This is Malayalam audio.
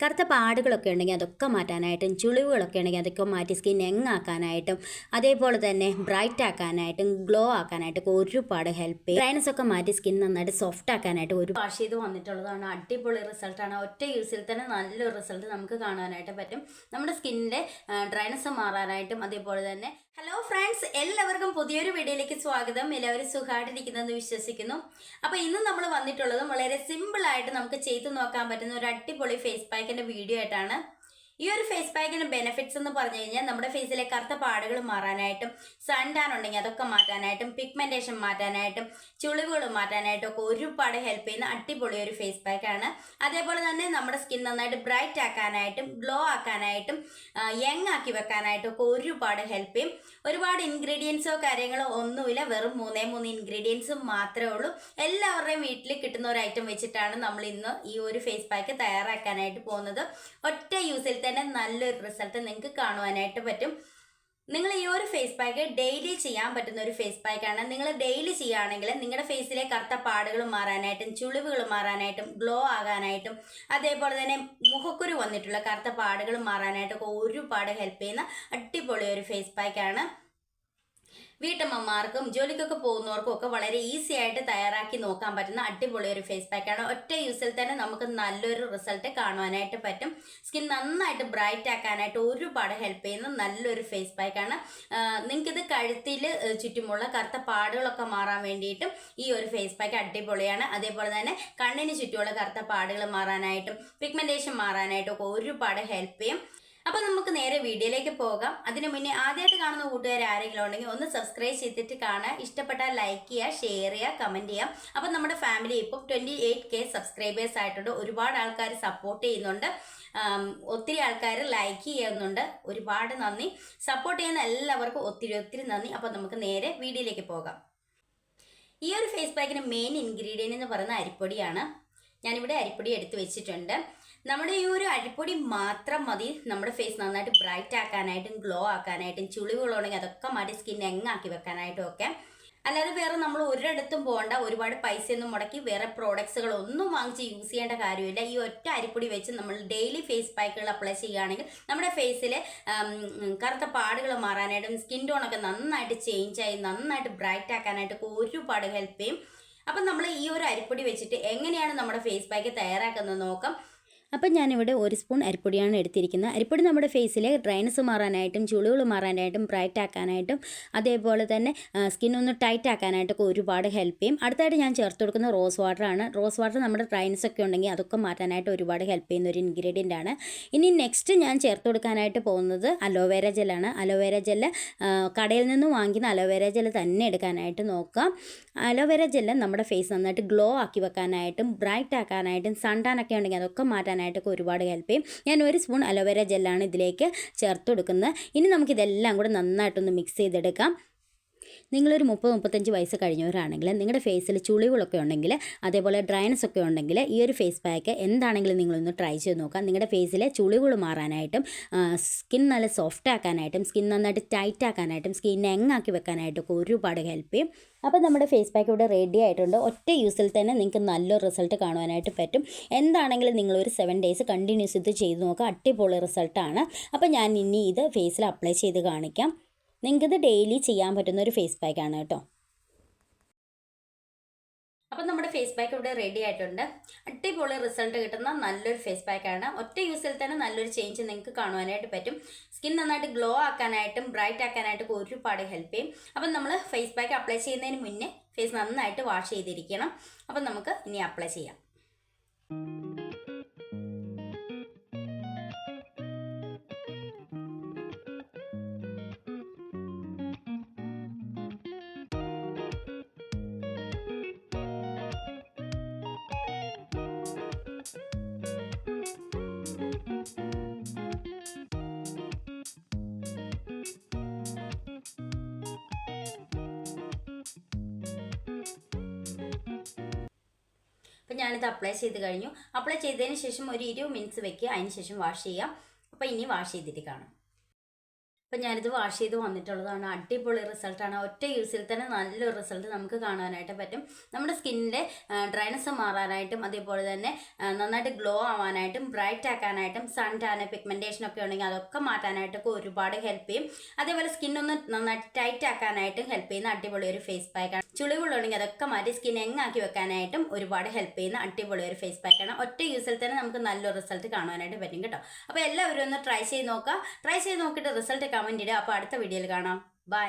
കറുത്ത പാടുകളൊക്കെ ഉണ്ടെങ്കിൽ അതൊക്കെ മാറ്റാനായിട്ടും ചുളിവുകളൊക്കെ ഉണ്ടെങ്കിൽ അതൊക്കെ മാറ്റി സ്കിൻ ആക്കാനായിട്ടും അതേപോലെ തന്നെ ബ്രൈറ്റ് ആക്കാനായിട്ടും ഗ്ലോ ആക്കാനായിട്ടൊക്കെ ഒരുപാട് ഹെൽപ്പ് ചെയ്യും. ഡ്രൈനസ് ഒക്കെ മാറ്റി സ്കിൻ നന്നായിട്ട് സോഫ്റ്റ് ആക്കാനായിട്ട് ഒരു വാഷ് ചെയ്ത് വന്നിട്ടുള്ളതാണ്. അടിപൊളി റിസൾട്ടാണ് ഒറ്റ യൂസിൽ തന്നെ നല്ലൊരു റിസൾട്ട് നമുക്ക് കാണാനായിട്ട് പറ്റും. നമ്മുടെ സ്കിന്നിന്റെ ഡ്രൈനസ് മാറാനായിട്ടും അതേപോലെ തന്നെ ഹലോ ഫ്രണ്ട്സ് എല്ലാവർക്കും പുതിയൊരു വീഡിയോയിലേക്ക് സ്വാഗതം. എല്ലാവരും സുഖമായിട്ടിരിക്കുന്നതെന്ന് വിശ്വസിക്കുന്നു. അപ്പോൾ ഇന്ന് നമ്മൾ വന്നിട്ടുള്ളതും വളരെ സിമ്പിളായിട്ട് നമുക്ക് ചെയ്തു നോക്കാൻ പറ്റുന്ന ഒരു അടിപൊളി ഫേസ് പാക്കിന്റെ വീഡിയോ ആയിട്ടാണ് ഈ ഒരു ഫേസ് പാക്കിന്റെ ബെനിഫിറ്റ്സ് എന്ന് പറഞ്ഞു കഴിഞ്ഞാൽ നമ്മുടെ ഫേസിലെ കറുത്ത പാടുകൾ മാറാനായിട്ടും സൺ ടാൻ ഉണ്ടെങ്കിൽ അതൊക്കെ മാറ്റാനായിട്ടും പിഗ്മെന്റേഷൻ മാറ്റാനായിട്ടും ചുളിവുകൾ മാറ്റാനായിട്ടും ഒക്കെ ഒരുപാട് ഹെൽപ്പ് ചെയ്യുന്ന അടിപൊളി ഒരു ഫേസ് പാക്കാണ് അതേപോലെ തന്നെ നമ്മുടെ സ്കിൻ നന്നായിട്ട് ബ്രൈറ്റ് ആക്കാനായിട്ടും ഗ്ലോ ആക്കാനായിട്ടും യങ് ആക്കി വെക്കാനായിട്ടും ഒക്കെ ഒരുപാട് ഹെൽപ്പ് ചെയ്യും. ഒരുപാട് ഇൻഗ്രീഡിയൻസോ കാര്യങ്ങളോ ഒന്നുമില്ല. വെറും മൂന്നേ മൂന്ന് ഇൻഗ്രീഡിയൻസ് മാത്രമേ ഉള്ളൂ. എല്ലാവരുടെയും വീട്ടിൽ കിട്ടുന്ന ഒരു ഐറ്റം വെച്ചിട്ടാണ് നമ്മൾ ഇന്ന് ഈ ഒരു ഫേസ് പാക്ക് തയ്യാറാക്കാനായിട്ട് പോകുന്നത്. ഒറ്റ യൂസിൽ തന്നെ നല്ലൊരു റിസൾട്ട് നിങ്ങൾക്ക് കാണുവാനായിട്ട് പറ്റും. നിങ്ങൾ ഈ ഒരു ഫേസ് പാക്ക് ഡെയിലി ചെയ്യാൻ പറ്റുന്ന ഒരു ഫേസ് പാക്കാണ് നിങ്ങൾ ഡെയിലി ചെയ്യുകയാണെങ്കിൽ നിങ്ങളുടെ ഫേസിലെ കറുത്ത പാടുകൾ മാറാനായിട്ടും ചുളിവുകൾ മാറാനായിട്ടും ഗ്ലോ ആകാനായിട്ടും അതേപോലെ തന്നെ മുഖക്കുരു വന്നിട്ടുള്ള കറുത്ത പാടുകൾ മാറാനായിട്ടൊക്കെ ഒരുപാട് ഹെൽപ്പ് ചെയ്യുന്ന അടിപൊളി ഒരു ഫേസ് പാക്കാണ് വീട്ടമ്മമാർക്കും ജോലിക്കൊക്കെ പോകുന്നവർക്കും ഒക്കെ വളരെ ഈസി ആയിട്ട് തയ്യാറാക്കി നോക്കാൻ പറ്റുന്ന അടിപൊളി ഒരു ഫേസ് പാക്കാണ് ഒറ്റ യൂസിൽ തന്നെ നമുക്ക് നല്ലൊരു റിസൾട്ട് കാണുവാനായിട്ട് പറ്റും. സ്കിൻ നന്നായിട്ട് ബ്രൈറ്റ് ആക്കാനായിട്ട് ഒരുപാട് ഹെൽപ്പ് ചെയ്യുന്ന നല്ലൊരു ഫേസ് പാക്കാണ് നിങ്ങൾക്കിത് കഴുത്തിൽ ചുറ്റുമുള്ള കറുത്ത പാടുകളൊക്കെ മാറാൻ വേണ്ടിയിട്ടും ഈ ഒരു ഫേസ് പാക്ക് അടിപൊളിയാണ്. അതേപോലെ തന്നെ കണ്ണിന് ചുറ്റുമുള്ള കറുത്ത പാടുകൾ മാറാനായിട്ടും പിഗ്മെന്റേഷൻ മാറാനായിട്ടും ഒക്കെ ഒരുപാട് ഹെൽപ്പ് ചെയ്യും. അപ്പൊ നമുക്ക് നേരെ വീഡിയോയിലേക്ക് പോകാം. അതിനു മുന്നേ ആദ്യമായിട്ട് കാണുന്ന കൂട്ടുകാർ ആരെങ്കിലും ഉണ്ടെങ്കിൽ ഒന്ന് സബ്സ്ക്രൈബ് ചെയ്തിട്ട് കാണുക. ഇഷ്ടപ്പെട്ടാൽ ലൈക്ക് ചെയ്യുക ഷെയർ ചെയ്യുക കമന്റ് ചെയ്യുക. അപ്പൊ നമ്മുടെ ഫാമിലി ഇപ്പം ട്വന്റി എയ്റ്റ് കെ സബ്സ്ക്രൈബേഴ്സ് ആയിട്ടുണ്ട്. ഒരുപാട് ആൾക്കാർ സപ്പോർട്ട് ചെയ്യുന്നുണ്ട്. ഒത്തിരി ആൾക്കാർ ലൈക്ക് ചെയ്യുന്നുണ്ട്. ഒരുപാട് നന്ദി. സപ്പോർട്ട് ചെയ്യുന്ന എല്ലാവർക്കും ഒത്തിരി ഒത്തിരി നന്ദി. അപ്പൊ നമുക്ക് നേരെ വീഡിയോയിലേക്ക് പോകാം. ഈ ഒരു ഫേസ് പാക്കിന് മെയിൻ ഇൻഗ്രീഡിയന്റ് എന്ന് പറയുന്ന അരിപ്പൊടിയാണ്. ഞാനിവിടെ അരിപ്പൊടി എടുത്തു വെച്ചിട്ടുണ്ട്. നമ്മുടെ ഈ ഒരു അരിപ്പൊടി മാത്രം മതി. നമ്മുടെ ഫേസ് നന്നായിട്ട് ബ്രൈറ്റ് ആക്കാനായിട്ടും ഗ്ലോ ആക്കാനായിട്ടും ചുളിവുകളുണ്ടെങ്കിൽ അതൊക്കെ മാറ്റി സ്കിൻ എങ്ങാക്കി വെക്കാനായിട്ടും ഒക്കെ. അല്ലാതെ വേറെ നമ്മൾ ഒരിടത്തും പോകണ്ട ഒരുപാട് പൈസയൊന്നും മുടക്കി വേറെ പ്രോഡക്ട്സുകൾ ഒന്നും വാങ്ങിച്ച് യൂസ് ചെയ്യേണ്ട കാര്യമില്ല. ഈ ഒറ്റ അരിപ്പൊടി വെച്ച് നമ്മൾ ഡെയിലി ഫേസ് പാക്കുകൾ അപ്ലൈ ചെയ്യുകയാണെങ്കിൽ നമ്മുടെ ഫേസിൽ കറുത്ത പാടുകൾ മാറാനായിട്ടും സ്കിൻ ടോണൊക്കെ നന്നായിട്ട് ചേഞ്ച് ആയി നന്നായിട്ട് ബ്രൈറ്റ് ആക്കാനായിട്ടൊക്കെ ഒരുപാട് ഹെൽപ്പ് ചെയ്യും. അപ്പം നമ്മൾ ഈ ഒരു അരിപ്പൊടി വെച്ചിട്ട് എങ്ങനെയാണ് നമ്മുടെ ഫേസ് പാക്ക് തയ്യാറാക്കുന്നത് നോക്കാം. അപ്പം ഞാനിവിടെ ഒരു സ്പൂൺ അരിപ്പൊടിയാണ് എടുത്തിരിക്കുന്നത്. അരിപ്പൊടി നമ്മുടെ ഫേസിലെ ഡ്രൈനസ് മാറാനായിട്ടും ചുളികൾ മാറാനായിട്ടും ബ്രൈറ്റ് ആക്കാനായിട്ടും അതേപോലെ തന്നെ സ്കിൻ ഒന്ന് ടൈറ്റ് ആക്കാനായിട്ടൊക്കെ ഒരുപാട് ഹെൽപ്പ് ചെയ്യും. അടുത്തായിട്ട് ഞാൻ ചേർത്ത് കൊടുക്കുന്ന റോസ് വാട്ടറാണ് റോസ് വാട്ടർ നമ്മുടെ ഡ്രൈനസ് ഒക്കെ ഉണ്ടെങ്കിൽ അതൊക്കെ മാറ്റാനായിട്ട് ഒരുപാട് ഹെൽപ്പ് ചെയ്യുന്ന ഒരു ഇൻഗ്രീഡിയന്റ് ആണ്. ഇനി നെക്സ്റ്റ് ഞാൻ ചേർത്ത് കൊടുക്കാനായിട്ട് പോകുന്നത് അലോവേര ജെല്ലാണ് അലോവേര ജെല്ല് കടയിൽ നിന്ന് വാങ്ങിക്കുന്ന അലോവേര ജെല്ല് തന്നെ എടുക്കാനായിട്ട് നോക്കാം. അലോവേര ജെല്ല് നമ്മുടെ ഫേസ് നന്നായിട്ട് ഗ്ലോ ആക്കി വെക്കാനായിട്ടും ബ്രൈറ്റ് ആക്കാനായിട്ടും സൺടാൻ ഒക്കെ ഉണ്ടെങ്കിൽ അതൊക്കെ മാറ്റാനായിട്ട് ആയിട്ടൊക്കെ ഒരുപാട് ഹെൽപ്പ് ചെയ്യും. ഞാൻ ഒരു സ്പൂൺ അലോവേര ജെല്ലാണ് ഇതിലേക്ക് ചേർത്ത് കൊടുക്കുന്നത്. ഇനി നമുക്കിതെല്ലാം കൂടെ നന്നായിട്ടൊന്ന് മിക്സ് ചെയ്തെടുക്കാം. നിങ്ങളൊരു മുപ്പത് മുപ്പത്തഞ്ച് വയസ്സ് കഴിഞ്ഞവരാണെങ്കിൽ നിങ്ങളുടെ ഫേസിൽ ചുളിവുകളൊക്കെ ഉണ്ടെങ്കിൽ അതേപോലെ ഡ്രൈനസ് ഒക്കെ ഉണ്ടെങ്കിൽ ഈ ഒരു ഫേസ് പാക്ക് എന്താണെങ്കിലും നിങ്ങളൊന്ന് ട്രൈ ചെയ്ത് നോക്കാം നിങ്ങളുടെ ഫേസിലെ ചുളിവുകൾ മാറാനായിട്ടും സ്കിൻ നല്ല സോഫ്റ്റ് ആക്കാനായിട്ടും സ്കിൻ നന്നായിട്ട് ടൈറ്റ് ആക്കാനായിട്ടും സ്കിൻ എങ്ങാക്കി വെക്കാനായിട്ടൊക്കെ ഒരുപാട് ഹെൽപ്പ് ചെയ്യും. അപ്പോൾ നമ്മുടെ ഫേസ് പാക്ക് ഇവിടെ റെഡി ആയിട്ടുണ്ട്. ഒറ്റ യൂസിൽ തന്നെ നിങ്ങൾക്ക് നല്ലൊരു റിസൾട്ട് കാണുവാനായിട്ട് പറ്റും. എന്താണെങ്കിലും നിങ്ങളൊരു സെവൻ ഡേയ്സ് കണ്ടിന്യൂസ് ഇത് ചെയ്ത് നോക്കുക. അടിപൊളി റിസൾട്ടാണ്. അപ്പോൾ ഞാൻ ഇനി ഇത് ഫേസിൽ അപ്ലൈ ചെയ്ത് കാണിക്കാം. നിങ്ങൾക്കിത് ഡെയിലി ചെയ്യാൻ പറ്റുന്ന ഒരു ഫേസ് പാക്ക് ആണ് കേട്ടോ. അപ്പം നമ്മുടെ ഫേസ് പാക്ക് ഇവിടെ റെഡി ആയിട്ടുണ്ട്. അടിപൊളി റിസൾട്ട് കിട്ടുന്ന നല്ലൊരു ഫേസ് പാക്ക് ആണ്. ഒറ്റ യൂസിൽ തന്നെ നല്ലൊരു ചേഞ്ച് നിങ്ങൾക്ക് കാണുവാനായിട്ട് പറ്റും. സ്കിൻ നന്നായിട്ട് ഗ്ലോ ആക്കാനായിട്ടും ബ്രൈറ്റ് ആക്കാനായിട്ടും ഒരുപാട് ഹെൽപ്പ് ചെയ്യും. അപ്പം നമ്മൾ ഫേസ് പാക്ക് അപ്ലൈ ചെയ്യുന്നതിന് മുന്നേ ഫേസ് നന്നായിട്ട് വാഷ് ചെയ്തിരിക്കണം. അപ്പം നമുക്ക് ഇനി അപ്ലൈ ചെയ്യാം. ഞാനിത് അപ്ലൈ ചെയ്ത് കഴിഞ്ഞു. അപ്ലൈ ചെയ്തതിന് ശേഷം ഒരു ഇരുപത് മിനിറ്റ്സ് വെക്കുക അതിന് ശേഷം വാഷ് ചെയ്യാം. അപ്പോൾ ഇനി വാഷ് ചെയ്തിട്ട് കാണാം. അപ്പം ഞാനിത് വാഷ് ചെയ്ത് വന്നിട്ടുള്ളതാണ്. അടിപൊളി റിസൾട്ടാണ് ഒറ്റ യൂസിൽ തന്നെ നല്ലൊരു റിസൾട്ട് നമുക്ക് കാണാനായിട്ട് പറ്റും. നമ്മുടെ സ്കിന്നിന്റെ ഡ്രൈനസ് മാറാനായിട്ടും അതേപോലെ തന്നെ നന്നായിട്ട് ഗ്ലോ ആവാനായിട്ടും ബ്രൈറ്റ് ആക്കാനായിട്ടും സൺ ടാന് പിഗ്മെന്റേഷൻ ഒക്കെ ഉണ്ടെങ്കിൽ അതൊക്കെ മാറ്റാനായിട്ടൊക്കെ ഒരുപാട് ഹെൽപ്പ് ചെയ്യും. അതേപോലെ സ്കിന്നൊന്ന് നന്നായിട്ട് ടൈറ്റ് ആക്കാനായിട്ടും ഹെൽപ്പ് ചെയ്യുന്ന അടിപൊളി ഒരു ഫേസ് പാക്കാണ് ചുളിവുകളുണ്ടെങ്കിൽ അതൊക്കെ മാറ്റി സ്കിൻ എങ്ങാക്കി വെക്കാനായിട്ടും ഒരുപാട് ഹെൽപ്പ് ചെയ്യുന്ന അടിപൊളി ഒരു ഫേസ് പാക്കാണ് ഒറ്റ യൂസിൽ തന്നെ നമുക്ക് നല്ല റിസൾട്ട് കാണാനായിട്ട് പറ്റും കേട്ടോ. അപ്പോൾ എല്ലാവരും ഒന്ന് ട്രൈ ചെയ്ത് നോക്കുക. ട്രൈ ചെയ്ത് നോക്കിയിട്ട് റിസൾട്ട് കമന്റ് ഇടുക. അപ്പോൾ അടുത്ത വീഡിയോയിൽ കാണാം. ബൈ